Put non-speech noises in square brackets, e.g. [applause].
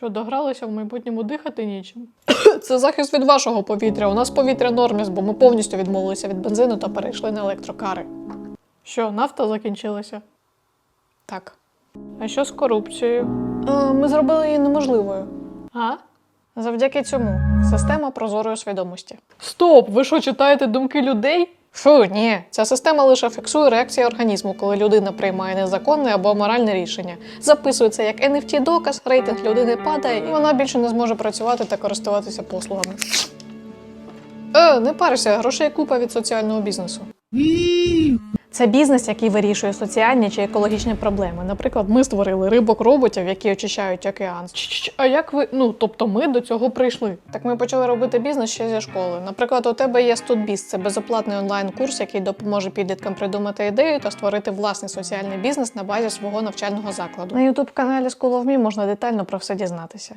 Що догралися в майбутньому дихати нічим? [coughs] Це захист від вашого повітря. У нас повітря норміс, бо ми повністю відмовилися від бензину та перейшли на електрокари. Що, нафта закінчилася? Так. А що з корупцією? Е, ми зробили її неможливою. А? Завдяки цьому система прозорої свідомості. Стоп! Ви що читаєте думки людей? Фу, ні, ця система лише фіксує реакції організму, коли людина приймає незаконне або аморальне рішення. Записується як NFT доказ, рейтинг людини падає, і вона більше не зможе працювати та користуватися послугами. Е, не парися, грошей купа від соціального бізнесу. Це бізнес, який вирішує соціальні чи екологічні проблеми. Наприклад, ми створили рибок-роботів, які очищають океан. Ч-ч-ч, А як ви, ну тобто, ми до цього прийшли? Так ми почали робити бізнес ще зі школи. Наприклад, у тебе є Студбіз, це безоплатний онлайн-курс, який допоможе підліткам придумати ідею та створити власний соціальний бізнес на базі свого навчального закладу. На ютуб каналі School of Me можна детально про все дізнатися.